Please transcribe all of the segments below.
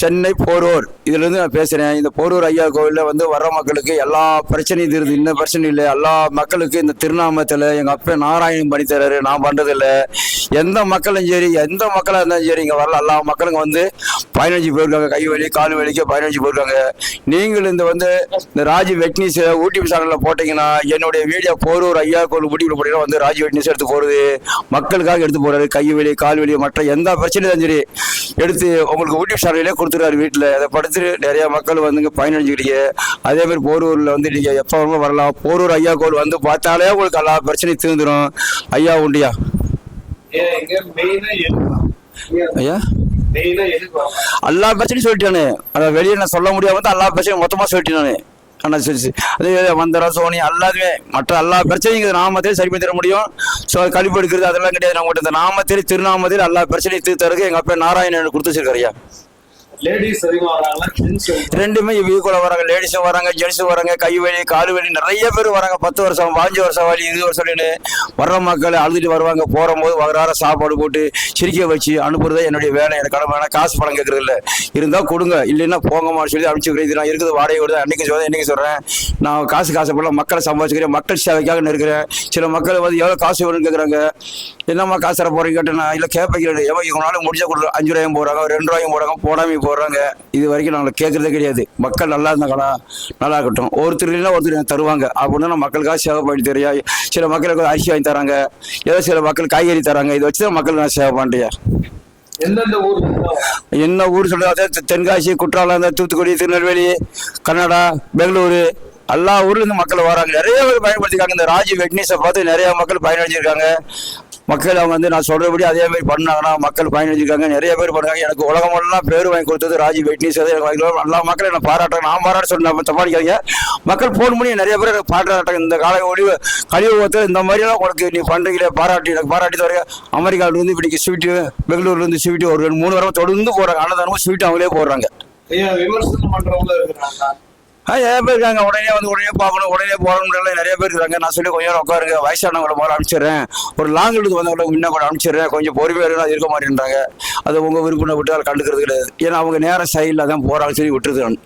சென்னை போரூர். இதுலேருந்து நான் பேசுகிறேன் இந்த போரூர் ஐயா கோவிலில் வந்து வர்ற மக்களுக்கு எல்லா பிரச்சனையும் தீருது இன்னும் பிரச்சனை இல்லை. எல்லா மக்களுக்கு இந்த திருநாமத்தில் எங்கள் அப்பா நாராயணன் பண்ணி நான் பண்ணுறதில்ல எந்த மக்களும் சரி எந்த மக்களாக இருந்தாலும் சரி இங்கே வரல. எல்லா மக்களுங்க வந்து பதினஞ்சு போயிருக்காங்க கை வலி கால் வலிக்கு பதினஞ்சு போயிருக்காங்க நீங்கள் இந்த வந்து இந்த ராஜி வெட்னிஸ் யூடியூப் சேனலில் போட்டிங்கன்னா என்னுடைய வீடியோ போரூர் ஐயா கோவில் யூடியூப்ல போட்டிங்கன்னா வந்து ராஜி வெட்னிஸ் எடுத்து போகிறது மக்களுக்காக எடுத்து போகிறாரு கை வலி கால் வலி மற்ற எந்த பிரச்சனையும் சரி எடுத்து உங்களுக்கு யூடியூப் சேனல்லே கொடுத்துருவாரு வீட்டில். அதை படுத்து நிறைய மக்கள் வந்துங்க பயனடைஞ்சுக்கிட்டீங்க. அதே மாதிரி போரூரில் வந்து நீங்கள் எப்போ வேணுமோ வரலாம். போரூர் ஐயா கோவில் வந்து பார்த்தாலே உங்களுக்கு எல்லா பிரச்சனையும் தீர்ந்துடும் ஐயா உண்டியா? ஐயா? எல்லா பிரச்சனையும் சொல்லிட்டானு அதை வெளியே நான் சொல்ல முடியாம வந்து எல்லா பிரச்சனையும் மொத்தமாக சொல்லிட்டேன் நான். ஆனால் சரி அதே மந்திரம் சோனி எல்லாத்துமே மற்ற எல்லா பிரச்சனையும் நாமத்தையும் சரி பண்ணி தர முடியும். ஸோ கழிப்பு எடுக்கிறது அதெல்லாம் கிடையாது. நம்ம இந்த நாமத்தில் திருநாமத்தில் எல்லா பிரச்சனையும் தீர்த்தருக்கு எங்கள் அப்பா நாராயணன் கொடுத்து வச்சிருக்காரு ஐயா. லேடிஸ் அதிகமா வராங்களா ஜென்ஸ் ரெண்டுமே வீக்குள்ள வராங்க லேடிஸும் வராங்க ஜென்ஸும் வராங்க கை வலி கால் வலி நிறைய பேர் வராங்க. பத்து வருஷம் பாஞ்சு வருஷம் வலி இது வருஷம்னு வர்ற மக்கள் அழுதுட்டு வருவாங்க போகும்போது வராற சாப்பாடு போட்டு சிரிக்க வச்சு அனுப்புறதே என்னுடைய வேலை. எனக்கு கடமை வேணா காசு பணம் கேட்கறது இல்லை. இருந்தால் கொடுங்க இல்லைன்னா போங்கம்மான்னு சொல்லி அனுப்பிச்சு இது நான் இருக்குது வாடகை விடுது அன்னைக்கு சொல்றேன் இன்னைக்கு சொல்கிறேன் நான் காசு காசு பண்ணல மக்களை சம்பாதிச்சுக்கிறேன் மக்கள் சேவைக்காக இருக்கிறேன். சில மக்கள் வந்து எவ்வளோ காசு வேணும்னு கேட்குறாங்க என்னம்மா காசு தர போறீங்க கேட்டேன் இல்லை கேட்பேன் எவ்வளோ இவங்களால முடிஞ்ச கொடுக்குற அஞ்சு ரூபாயும் போடுறாங்க ரெண்டு ரூபாயும் போடுறாங்க போடாமையும் போடுறாங்க. இது வரைக்கும் நாங்கள் கேட்கறதே கிடையாது. மக்கள் நல்லா இருந்தாங்களா நல்லா இருக்கட்டும் ஒருத்தர் இல்லைன்னா ஒருத்தர் தருவாங்க. அப்படின்னு நான் மக்களுக்காக சேவை பண்ணி தெரியா? சில மக்களுக்கு அரிசி வாங்கி தராங்க. ஏதோ சில மக்கள் காய்கறி தராங்க. இதை வச்சு தான் மக்களுக்கு நான் சேவை பண்ணுறேன்? என்ன ஊர் சொல்றது தென்காசி குற்றாலம் தூத்துக்குடி திருநெல்வேலி கன்னடா பெங்களூரு எல்லா ஊர்ல இருந்து மக்கள் வராங்க. நிறைய பேர் பயன்படுத்திருக்காங்க இந்த ராஜி வெட்னிஸை பார்த்து நிறைய மக்கள் பயனடைஞ்சிருக்காங்க. மக்கள் அவங்க வந்து நான் சொல்றபடி அதே மாதிரி பண்ணாங்கன்னா மக்கள் பயனடைஞ்சிருக்காங்க. நிறைய பேர் பண்ணாங்க. எனக்கு உலகம் எல்லாம் பேர் வாங்கி கொடுத்தது ராஜி வெட்னிஸ் அது வாங்கி எல்லா மக்களும் என்ன பாராட்டுறாங்க. நான் பாராட்ட சொன்ன தப்பாடிக்காங்க மக்கள் போன் பண்ணி நிறைய பேர் எனக்கு பாராட்டாங்க இந்த கால ஒளிவு கழிவுகத்தில் இந்த மாதிரிலாம் உனக்கு நீ பண்றீங்களே பாராட்டி எனக்கு பாராட்டி தவிர அமெரிக்காவில இப்படி ஸ்வீட்டு பெங்களூர்லேருந்து ஸ்வீட்டு ஒரு ரெண்டு மூணு வாரம் தொடர்ந்து போகிறாங்க அன்னதானமும் ஸ்வீட் அவங்களே போடுறாங்க. விமர்சனம் பண்ணுறவங்களும் இருக்கிறாங்க நிறைய பேர் இருக்காங்க. உடனே வந்து உடனே பார்க்கணும். உடனே போகணும்னு நிறைய பேர் இருக்காங்க. நான் சொல்லி கொஞ்சம் நேரம் உட்காருங்க. வயசானவங்களை முதல்ல அனுப்பிச்சிடுறேன். ஒரு லாங் எடுத்து வந்தவங்களை முன்ன கூட அனுப்பிச்சிடுறேன். கொஞ்சம் பொறுமையாக இருக்க மாட்டேன்றாங்க. அது உங்கள் விருப்பம் விட்டு அதை கண்டுக்கிறது கிடையாது. ஏன்னா அவங்க நேரம் சைடில் தான் போகிறாங்க சொல்லி விட்டுருது நான்.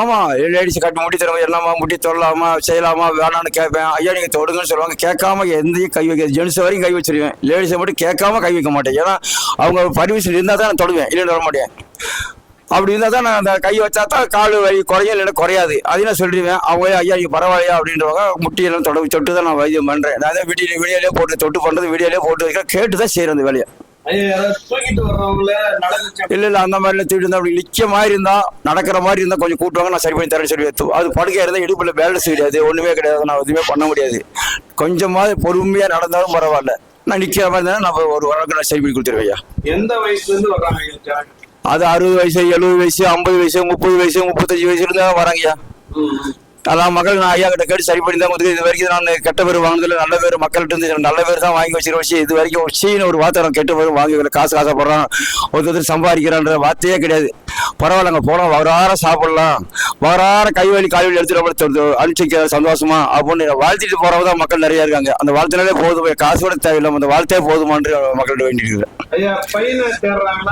ஆமாம் லேடிஸ் கட்டி முடி தருவாங்க என்னம்மா முடி தொடலாமா செய்யலாமா வேணாம்னு கேட்பேன். ஐயா நீங்கள் தொடுங்கன்னு சொல்லுவாங்க. கேட்காம எந்தையும் கை வைக்க ஜென்ஸ் வரைக்கும் கை வச்சிருவேன். லேடிஸை மட்டும் கேட்காம கை வைக்க மாட்டேன். ஏன்னா அவங்க பர்மிஷன் இருந்தால் தான் நான் தொடுவேன். இல்லைன்னு வர மாட்டேன். அப்படி இருந்தால் தான் நான் அந்த கை வச்சா தான் கால் வலி குறையும் இல்லைன்னா குறையாது. அதையும் நான் சொல்லிடுவேன். அவங்க ஐயா நீ பரவாயில்லையா? அப்படின்றவங்க முட்டியெல்லாம் தொட தொட்டு தான் நான் வைத்தியம் பண்ணுறேன் நான் வீடியோ வீடியோலேயே போட்டு தொட்டு பண்ணுறது வீடியோலேயே போட்டு வைக்கிறேன் கேட்டு தான் செய்கிறேன் அந்த வேலையை. இல்ல இல்ல அந்த மாதிரிலாம் தூக்கிட்டு இருந்தா அப்படி நிக்க மாதிரி இருந்தா நடக்கிற மாதிரி இருந்தா கொஞ்சம் கூட்டுவாங்க நான் சரி பண்ணி தரேன்னு சொல்லி அது படுக்கையா இருந்தா இடுப்புல பேலன்ஸ் கிடையாது ஒண்ணுமே கிடையாது நான் எதுவுமே பண்ண முடியாது. கொஞ்சமாவது பொறுமையா நடந்தாலும் பரவாயில்ல. நான் நிக்கிற மாதிரி இருந்தா நான் ஒரு வழக்கு நான் சரி பண்ணி கொடுத்துருவேன் எந்த வயசுல இருந்து வர்றாங்க? அது அறுபது வயசு எழுபது வயசு ஐம்பது வயசு முப்பது வயசு முப்பத்தஞ்சு வயசுல இருந்தா வராங்கய்யா. ம், அதான் மக்கள் நான் ஐயா கிட்ட கேட்டு சரி பண்ணி தான் கொடுத்து இது வரைக்கும் நான் கெட்ட பேர் வாங்கினதுல நல்ல பேர் மக்கள்கிட்ட இருந்து நல்ல பேர் தான் வாங்கி வச்சிருக்க வச்சு இது வரைக்கும் சீன ஒரு வார்த்தை கெட்ட பேர் வாங்கி காசு காசு போடுறான் ஒருத்தர் சம்பாதிக்கிறான்ற வார்த்தையே கிடையாது. பரவாயில்லங்க போலாம். வராற சாப்பிடலாம். வராற கைவலி கால்வலி எடுத்துட்டு நம்மள அனுப்பிச்சிக்க சந்தோஷமா? அப்படின்னு வாழ்த்திட்டு போறவங்க தான் மக்கள் நிறைய இருக்காங்க. அந்த வாழ்த்தினாலே போதும். காசு கூட தேவையில்லை அந்த வாழ்த்தே போதுமான்று மக்கள்கிட்ட பையனை கேட்கறாங்க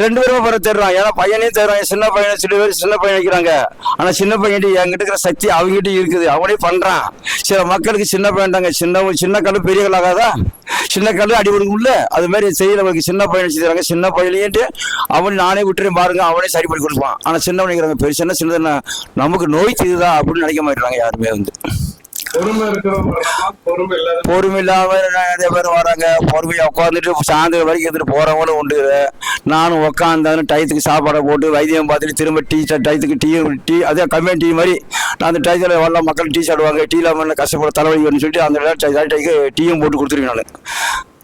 ரெண்டு பேரும் பிற தேடுறான் ஏன்னா பையனையும் தேடுறான் சின்ன பையனை சில பேர் சின்ன பையன் வைக்கிறாங்க ஆனா சின்ன பையன் என்கிட்ட இருக்கிற சக்தி அவங்ககிட்ட இருக்குது. அவனே பண்றான். சில மக்களுக்கு சின்ன பையன்டாங்க சின்ன சின்ன கல்லு பெரிய கல்லாகாதா சின்ன கல்லு அடி கொடுக்கும்ல அது மாதிரி செய்யறவங்களுக்கு சின்ன பையன் செய்யறாங்க சின்ன பையனையேட்டு அவன் நானே விட்டுறேன் பாருங்க அவனே சரி பண்ணி கொடுப்பான். ஆனால் சின்ன பெருசுன்னா சின்னதுன்னா நமக்கு நோய் தீருதா அப்படின்னு நினைக்க மாட்டாங்க யாருமே வந்து. பொறுமை இல்லாம நிறைய பேர் வராங்க. பொறுமையா உட்காந்துட்டு சாயந்தரம் வரைக்கும் எடுத்துட்டு போறவங்களும் உண்டு. நானும் உட்காந்தாலும் டயத்துக்கு சாப்பாடை போட்டு வைத்தியம் பார்த்துட்டு திரும்ப டீ டயத்துக்கு டீ டீ அதே கம்மியான டீ மாதிரி நான் அந்த டயத்தில் வரலாம் மக்கள் டீ சாப்பிடுவாங்க டீ இல்லாமல் கஷ்டப்பட தலைவலி சொல்லிட்டு அந்த டயத்துக்கு டீயும் போட்டு கொடுத்துருவேன் நான்.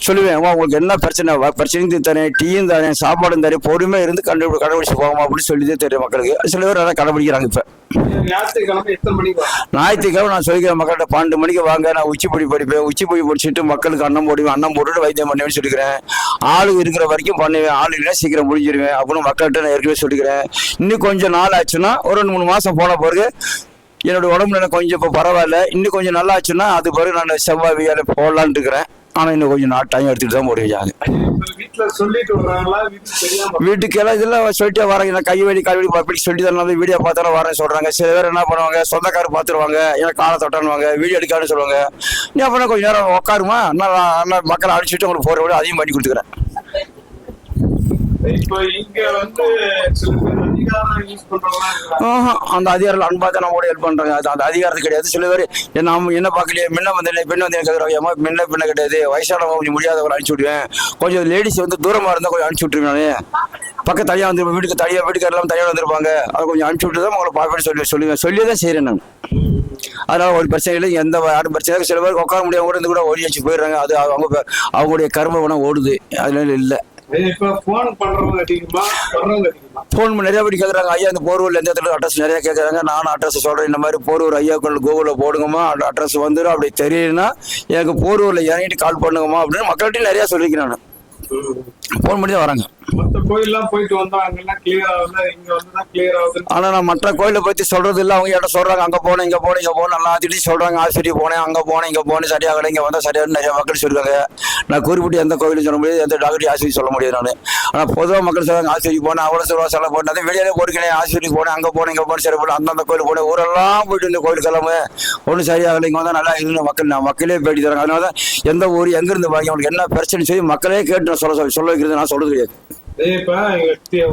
சொல்லுவேன் உங்களுக்கு என்ன பிரச்சனை? பிரச்சனையும் தரேன் டீயும் தரேன் சாப்பாடும் தரேன் பொறுமையாக இருந்து கண்டுபிடி கண்டுபிடிச்சு போகாமா அப்படின்னு சொல்லி தான் தெரியும் மக்களுக்கு. சில பேர் அதான் கடைபிடிக்கிறாங்க இப்போ. ஞாயிற்றுக்கிழமை நான் சொல்லிக்கிறேன் மக்கள்கிட்ட பன்னெண்டு மணிக்கு வாங்க நான் உச்சிப்பொடி படிப்பேன். உச்சிப்பொடி படிச்சுட்டு மக்களுக்கு அன்னம் போடுவேன். அன்னம் போட்டுட்டு வைத்தியம் பண்ணுவேன்னு சொல்லிக்கிறேன். ஆளு இருக்கிற வரைக்கும் பண்ணுவேன். ஆளு இல்லைன்னா சீக்கிரம் முடிஞ்சிருவேன் அப்படின்னு மக்கள்கிட்ட நான் ஏற்கனவே சொல்லிக்கிறேன். இன்னும் கொஞ்சம் நாள் ஆச்சுன்னா ஒரு ரெண்டு மூணு மாதம் போன பிறகு என்னோட உடம்புல கொஞ்சம் இப்போ பரவாயில்ல. இன்னும் கொஞ்சம் நல்லா ஆச்சுன்னா அது பிறகு நான் செவ்வாய் வியாழ போடலான்னு இருக்கிறேன். ஆனால் இன்னும் கொஞ்சம் நாள் டைம் எடுத்துகிட்டு தான் போடுவேன் ஐயா, உங்களுக்கு வீட்டுல சொல்லிட்டு வர்றாங்களா வீட்டுக்கு தெரியாம வீட்டுக்கு எல்லாம் இதெல்லாம் சொல்லிட்டே வராங்க. நான் கை வலி கால் வலி அப்படி சொல்லி தரலாம் வீடியோ பார்த்தாலும் வரேன் சொல்றாங்க. சில பேர் என்ன பண்ணுவாங்க? சொந்தக்காரர் பார்த்துருவாங்க. ஏன் காலை தொட்டானுவாங்க வீடியோ எடுக்கான்னு சொல்லுவாங்க. நீ அப்புறம் கொஞ்ச நேரம் உட்காருமா? நான் மக்களை அடிச்சுட்டு உங்களுக்கு போற விட அதையும் பண்ணி கொடுத்துக்கிறேன். இப்ப இங்க வந்து அதிகாரம் அந்த அதிகாரிகள் அன்பா தான் நம்மளோட ஹெல்ப் பண்றாங்க. அது அந்த அதிகாரத்து கிடையாது. சில பேர் என்ன நாம என்ன பார்க்கலையே? முன்ன வந்து பெண் வந்து எனக்கு ஏமா முன்ன பின்ன கிடையாது. வயசானவங்க கொஞ்சம் முடியாதவங்களை அனுப்பிச்சு விடுவேன். கொஞ்சம் லேடிஸ் வந்து தூரமா இருந்தா கொஞ்சம் அனுப்பிச்சு விட்டுருவேன் பக்கம் தனியாக வந்து வீட்டுக்கு தனியாக வீட்டுக்கு எல்லாம் தனியாக வந்திருப்பாங்க. அதை கொஞ்சம் அனுப்பிச்சு விட்டு தான் உங்களை பார்ப்பேன்னு சொல்லி சொல்லுவேன் சொல்லி தான் செய்கிறேன் நான். அதனால ஒரு பிரச்சனை இல்லை. எந்த யாரும் பிரச்சனை சில பேர் உட்கார முடியாம கூட இருந்து கூட ஓடி வச்சு போயிடுறாங்க. அது அவங்க அவங்களுடைய கர்ம குணம் ஓடுது. அதனால இல்லை. ஃபோன் பண்ணி நிறைய பேர் கேட்குறாங்க ஐயா இந்த போர்வூர்ல எந்த இடத்துல அட்ரஸ் நிறைய கேட்குறாங்க நானும் அட்ரஸ் சொல்கிறேன் இந்த மாதிரி போரூர் ஐயாக்கள் கூகுளில் போடுங்கம்மா. அந்த அட்ரஸ் வந்துடும் அப்படி தெரியலனா எனக்கு போரூரில் இறங்கிட்டு கால் பண்ணுங்கம்மா அப்படின்னு மக்கள்கிட்ட நிறையா சொல்லியிருக்கேன் நான். ஃபோன் பண்ணி தான் வராங்க. மத்த கோயில்லாம் போயிட்டு வந்தோம். அங்கெல்லாம் கிளியர் ஆகுது இங்க வந்துதான் கிளியர் ஆகுது ஆனால் நான் மற்ற கோயிலை பற்றி சொல்கிறது இல்லை. அவங்க இடம் சொல்கிறாங்க அங்கே போனேன் இங்கே போனேன் இங்கே போனேன் நல்லா திட்டி சொல்கிறாங்க ஆஸ்பத்திரி போனேன் அங்கே போனேன் இங்கே போனேன் சரியாகலை. இங்கே வந்தால் சரியாக நிறைய மக்கள் சொல்லுவாங்க. நான் குறிப்பிட்டு எந்த கோயிலும் சொல்ல முடியாது. எந்த டாக்டர் ஆஸ்பத்திரி சொல்ல முடியாது நான். ஆனால் பொதுவாக மக்கள் சொல்லுவாங்க ஆஸ்பத்திரி போனேன் அவ்வளோ சொல்லுவா செலவு அதை வெளியிலே போட்டுக்கணே ஆஸ்பத்திரி போனேன் அங்கே போனேன் இங்கே போனேன் சரி போனேன் அந்தந்த கோயில் போனேன். ஊரெல்லாம் போயிட்டு இந்த கோயில் கிளம்பு ஒன்றும் சரியாகலை. இங்கே வந்தால் நல்லா இருந்து மக்கள் நான் மக்களே பேட்டி தராங்க அதனால தான் எந்த ஊர் எங்கேருந்து வாங்கி அவங்களுக்கு என்ன பிரச்சனை சொல்லி மக்களே கேட்டு நான் சொல்ல சொல்ல வைக்கிறது நான் சொல்கிறது கிடையாது. இப்ப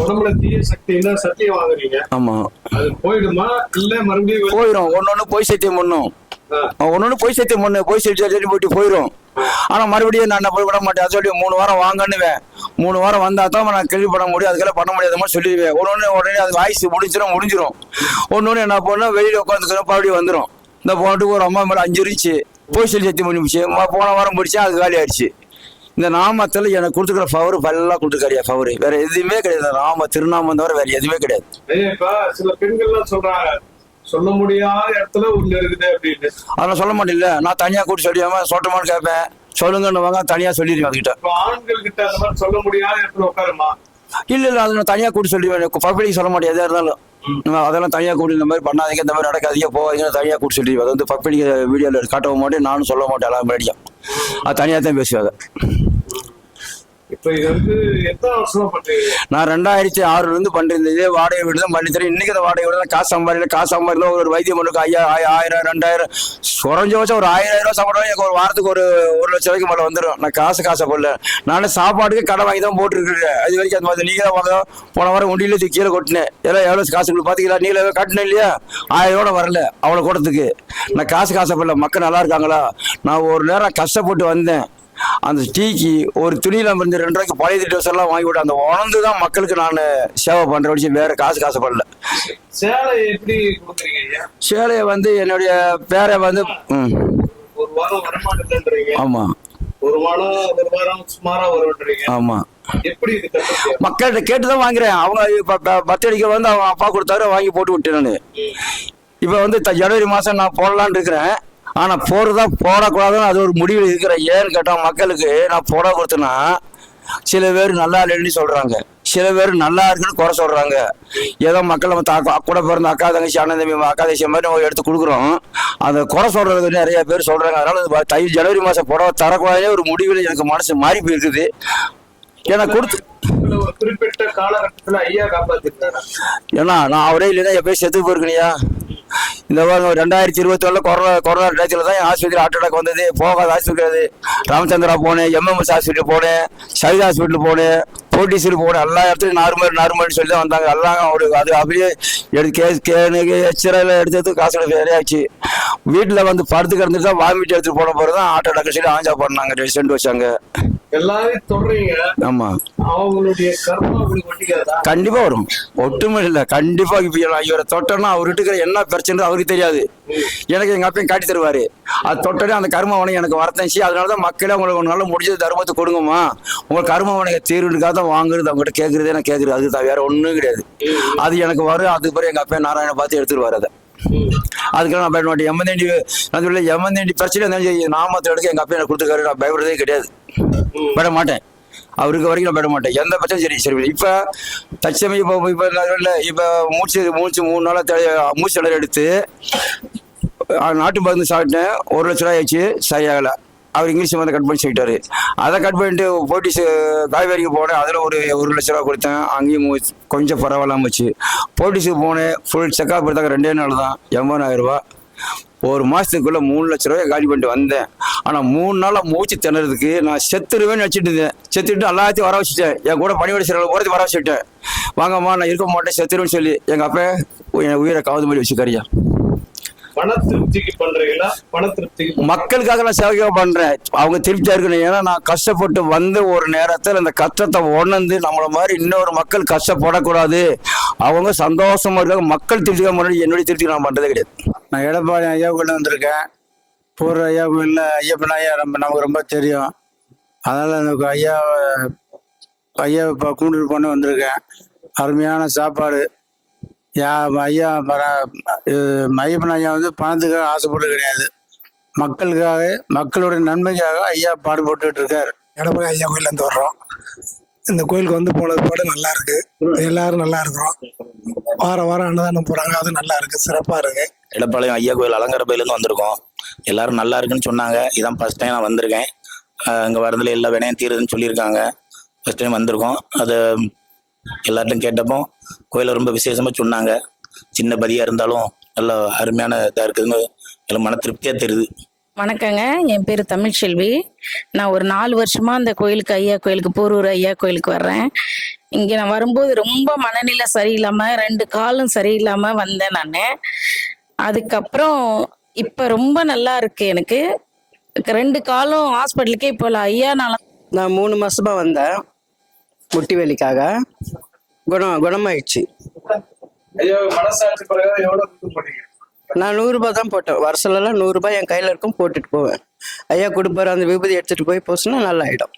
உடம்புல தீய சக்தி என்ன சத்தியம் வாங்குறீங்க. ஆமாம் அது போயிடுமா? இல்ல மறுபடியும் போயிடும் ஒன்று போய் சத்தியம் பண்ணும். ஒன்னொன்னு போய் சேர்த்து முன்னு போய் சொல்லி போயிட்டு போயிடும் ஆனா மறுபடியும் நான் போய் விட மாட்டேன். சொல்லி மூணு வாரம் வாங்கன்னுவேன். மூணு வாரம் வந்தா தான் நான் கேள்வி பண்ண முடியும். அதுக்கெல்லாம் பண்ண முடியாத மாதிரி சொல்லிடுவேன். ஒன்னொன்னு உடனே அது வாய்ஸ் முடிஞ்சிடும் முடிஞ்சிடும் ஒன்னொன்னு என்ன பண்ணா வெளியில உட்காந்துக்கிறோம் மறுபடியும் வந்துடும் இந்த போனட்டுக்கு ஒரு அம்மா மேல அஞ்சு இருந்துச்சு. போய் சொல்லி சத்தியம் பண்ணிச்சு போன வாரம் முடிச்சா அது காலி ஆயிடுச்சு. இந்த நாமத்தில் எனக்கு கொடுத்துக்கிற பவர் ஃபல்லாக கொடுத்துருக்காரியா பவர். வேற எதுவுமே கிடையாது. நாம திருநாமம் தவிர வேற எதுவுமே கிடையாது. இப்ப சில பெண்கள்லாம் சொல்றாங்க சொல்ல முடியாத இடத்துல ஒண்ணு இருக்குது அப்படின்னு. அதெல்லாம் சொல்ல மாட்டேன்ல. நான் தனியாக கூட்டி சொல்லியாம சொல்லட்டுமான்னு கேட்பேன். சொல்லுங்கன்னு வாங்க தனியாக சொல்லிடுவேன் அதுக்கிட்ட இப்ப ஆண்கள் கிட்ட அந்த மாதிரி சொல்ல முடியாத இடத்துல உட்காருமா? இல்ல இல்ல அதை நான் தனியா கூட்டி சொல்லிடுவேன். பப்ளிக் சொல்ல மாட்டேன் எதா இருந்தாலும். நான் அதெல்லாம் தனியா கூட்டி இந்த மாதிரி பண்ணாதீங்க இந்த மாதிரி நடக்காதீங்க போவாதீங்க தனியா கூட்டி சொல்லிடுவேன். அது வந்து பப்ளிக் வீடியோல காட்டவும் மாட்டேன் நானும் சொல்ல மாட்டேன் எல்லாம் முன்னாடியும் அது தனியா தான் பேசுவாங்க இப்போ இது வந்து எத்தனை வருஷமா பண்றீங்க? நான் ரெண்டாயிரத்தி ஆறுல இருந்து பண்றேன். இதே வாடகை வீடு தான் பண்ணி தரேன் இன்னைக்கு அந்த வாடகை வீடு தான் காசு சம்பாதிக்கல காசு சம்பாதிக்கல ஒரு வைத்தியம் பண்ணுக்கு ஐயா ஆயிரம் ரெண்டாயிரம். குறைஞ்சபட்சம் ஒரு ஆயிரம் ரூபாய் சம்பளம் எனக்கு ஒரு வாரத்துக்கு ஒரு ஒரு லட்சம் ரூபாய்க்கு மேலே வந்துடும் நான் காசு காசை போடல நானே சாப்பாட்டுக்கு கடை வாங்கி தான் போட்டுருக்கேன் அது வரைக்கும் அந்த மாதிரி நீங்க தான் வாங்க. போன வாரம் உண்டியில தூக்கி கீழே கொட்டினேன். எல்லாம் எவ்வளோ காசு கொடுத்து பார்த்தீங்களா நீங்களே கட்டினேன் இல்லையா? ஆயிரம் ரூபா வரல. அவ்வளோ கூடத்துக்கு நான் காசு காசப்படல. மக்கள் நல்லா இருக்காங்களா? நான் ஒரு நேரம் கஷ்டப்பட்டு வந்தேன். அந்த டீக்கு ஒரு துணியில இருந்து ரெண்டு ரூபாய்க்கு பழைய ட்ரெஸ் எல்லாம் வாங்கி விட்டு அந்த உணர்ந்து தான் மக்களுக்கு நான் சேவை பண்ற விஷயம் வேற காசு காசப்படல சேலை எப்படி சேலையை வந்து என்னுடைய பேரை வந்து ம். ஒரு வாரம் வரமாட்டேன்றீங்க. ஆமா. ஒரு வாரம் ஒரு வாரம் சுமாரா வரும்ன்றீங்க ஆமா. எப்படி இது கட்டுறது? மக்கள்கிட்ட கேட்டு தான் வாங்குறேன். அவங்க இப்போ பத்தடிக்க வந்து அவங்க அப்பா கொடுத்தாரு வாங்கி போட்டு விட்டேன் நான். இப்போ வந்து ஜனவரி மாதம் நான் போடலான்னு இருக்கிறேன். ஆனால் போடுறதா போடக்கூடாதுன்னு அது ஒரு முடிவில் இருக்கிறேன் ஏன்னு கேட்டால் மக்களுக்கு நான் போட கொடுத்தேன்னா சில பேர் நல்லா இல்லைன்னு சொல்கிறாங்க சில பேர் நல்லா இருக்குன்னு குறை சொல்கிறாங்க ஏதோ மக்கள் நம்ம தா கூட பிறந்த அக்கா தங்கச்சி அண்ணன் தம்பி அக்கா தங்கச்சி மாதிரி நம்ம எடுத்து கொடுக்குறோம். அந்த குறை சொல்கிறது நிறைய பேர் சொல்கிறாங்க அதனால தை ஜனவரி மாதம் புடவை தரக்கூடாதே ஒரு முடிவில் எனக்கு மனசு மாறி போயிருக்குது. ஏன்னா கொடுத்து குறிப்பிட்ட காலகட்டத்துல ஐயா காப்பாத்திருக்காரு? ஏன்னா நான் அவரே இல்லைன்னா எப்பயும் செத்து போயிருக்கணியா இந்த வாரம் ரெண்டாயிரத்தி இருபத்தி ஒண்ணுல கொரோனா கொரோனா டேச்சில் தான் என் ஆஸ்பத்திரி ஹார்ட் அட்டாக் வந்தது. போகாத ஆஸ்பத்திரி ராமச்சந்திரா போனேன் எம்எம்எஸ் ஹாஸ்பிட்டல் போனேன் சைதா ஹாஸ்பிட்டல் போனேன் போட்டிஸில் போனேன். எல்லா இடத்துலையும் நார்மல் நார்மல்னு சொல்லி தான் வந்தாங்க. எல்லாம் அவருக்கு அது அப்படியே எடுத்து கேஸ் கேனுக்கு எச்சரில் எடுத்து காசு வேலையாச்சு வீட்டில் வந்து படுத்து கிடந்துட்டு தான் வாமிட் எடுத்துகிட்டு போன பிறகு தான் ஹார்ட் அட்டாக் சொல்லி ஆஞ்சா பண்ணாங்க சென்ட் வச்சாங்க எல்லாரையும் தொடறீங்க. ஆமாம் அவங்களுடைய கண்டிப்பா வரும். ஒட்டுமை இல்லை. கண்டிப்பா இப்ப இவரை தொட்டோன்னா அவர்கிட்ட இருக்கிற என்ன பிரச்சனை அவருக்கு தெரியாது. எனக்கு எங்க அப்பையும் காட்டி தருவாரு. அது தொட்டோடனே அந்த கர்மவனை எனக்கு வரத்தஞ்சி. அதனாலதான் மக்களே உங்களுக்கு நல்ல முடிஞ்சது தர்மத்தை கொடுங்கம்மா. உங்க கர்மவனை தீர்வுக்காக தான் வாங்குறது அவங்ககிட்ட கேட்கறதே நான் கேட்கறது அது தான் வேற ஒண்ணும் கிடையாது. அது எனக்கு வரும். அதுக்கு பிறகு எங்க அப்பா நாராயண பார்த்து எடுத்துருவாரு அதை அதுக்கெல்லாம் நான் பயப்பட மாட்டேன். எம்மந்தேண்டி நான் சொல்ல எம்மந்தேண்டி பிரச்சனை இருந்தாலும் சரி, எடுக்க எங்கள் அப்பா எனக்கு கொடுத்துருக்காரு நான் பயப்படுறதே கிடையாது. விட மாட்டேன். அவருக்கு வரைக்கும் நான் விட மாட்டேன். எந்த பிரச்சனையும் சரி சரி இப்போ தச்சமே இப்போ இப்போ இல்லை இப்போ மூச்சு மூச்சு மூணு நாளாக மூச்சு எடுத்து நாட்டு மருந்து சாப்பிட்டேன். ஒரு லட்ச ரூபாய் ஆயிடுச்சு சரியாகலை. அவர் இங்கிலீஷ் வந்து கட் பண்ணி சொல்லிட்டாரு. அதை கட் பண்ணிட்டு போட்டிஸ் காய்கறிக்கு போனேன். அதில் ஒரு ஒரு லட்ச ரூபா கொடுத்தேன். அங்கேயும் கொஞ்சம் பரவாயில்லாம வச்சு போட்டிஸுக்கு போனேன். ஃபுல் செக்அப் எடுத்தாங்க. ரெண்டே நாள் தான். எண்பதாயிரம் ரூபா ஒரு மாதத்துக்குள்ளே மூணு லட்ச ரூபாய் காலி பண்ணிட்டு வந்தேன். ஆனால் மூணு நாளாக மூச்சு திணறதுக்கு நான் செத்துருவேன்னு வச்சுட்டு இருந்தேன். செத்துட்டு எல்லாத்தையும் வர வச்சுட்டேன். என் கூட பணிவிட செய்கிற போகிறது வர வச்சுட்டேன். வாங்கம்மா நான் இருக்க மாட்டேன். செத்துருவேன்னு சொல்லி எங்கள் அப்பா என் உயிரை காவது மாதிரி வச்சுக்காரியா பண திருப்திக்கு பண்றீங்களா? பண திருப்திக்கு மக்களுக்காக நான் சேவையாக பண்றேன். அவங்க திருப்தியா இருக்கணும். ஏன்னா நான் கஷ்டப்பட்டு வந்து ஒரு நேரத்தில் இந்த கஷ்டத்தை உணர்ந்து நம்மள மாதிரி இன்னொரு மக்கள் கஷ்டப்படக்கூடாது. அவங்க சந்தோஷமா இருக்காங்க. மக்கள் திருப்திக்காக முன்னாடி என்னுடைய திருப்தி நான் பண்றதே கிடையாது. நான் எடப்பாடி ஐயா கோயில் வந்திருக்கேன். பூர்வ ஐயா கோயிலில் ஐயப்பன் ஐயா ரொம்ப நமக்கு ரொம்ப தெரியும். அதனால் எனக்கு ஐயா ஐயா இப்போ கூண்டுட்டு பண்ணி வந்திருக்கேன். அருமையான சாப்பாடு. யா ஐயா ஐயப்பன் ஐயா வந்து பணத்துக்காக ஆசைப்பட்டு கிடையாது. மக்களுக்காக மக்களுடைய நன்மைக்காக ஐயா பாடுபட்டுட்டு இருக்காரு. எடப்பாடி ஐயா கோயிலேருந்து வர்றோம். இந்த கோயிலுக்கு வந்து போனது பாடு நல்லா இருக்கு. எல்லாரும் நல்லா இருக்கிறோம். வாரம் வாரம் அன்னதானம் போறாங்க அது நல்லா இருக்கு. சிறப்பா இருக்கு. எடப்பாளையம் ஐயா கோயில் அலங்காரப்பையிலேருந்து வந்திருக்கோம். எல்லாரும் நல்லா இருக்குன்னு சொன்னாங்க. இதான் ஃபர்ஸ்ட் டைம் நான் வந்திருக்கேன். இங்கே வரதுல எல்லா வினையும் தீருதுன்னு சொல்லியிருக்காங்க. ஃபர்ஸ்ட் டைம் வந்திருக்கோம். அது எல்லார்ட்டும் கேட்டப்போ கோயிலை ரொம்ப விசேஷமாக சொன்னாங்க. சின்ன பதியாக இருந்தாலும் நல்ல அருமையான இதாக இருக்குதுன்னு எல்லாம் மன திருப்தியாக தெரியுது. வணக்கங்க. என் பேர் தமிழ்செல்வி நான் ஒரு நாலு வருஷமா அந்த கோயிலுக்கு ஐயா கோயிலுக்கு போரூர் ஐயா கோயிலுக்கு வர்றேன். இங்க நான் வரும்போது ரொம்ப மனநிலை சரியில்லாம ரெண்டு காலும் சரியில்லாம வந்தேன் நான். அதுக்கப்புறம் இப்ப ரொம்ப நல்லா இருக்கு எனக்கு. ரெண்டு காலும் ஹாஸ்பிட்டலுக்கே போல ஐயா நான் நான் மூணு மாசமா வந்தேன். முட்டி வலிக்காக குணம் குணமாயிடுச்சு நான் நூறுரூபா தான் போட்டேன். வருஷம்லாம் நூறுரூபா என் கையில் இருக்கும் போட்டுட்டு போவேன். ஐயா கொடுப்பாரு அந்த விபூதி எடுத்துட்டு போய் போச்சுன்னா நல்லா ஆயிடும்.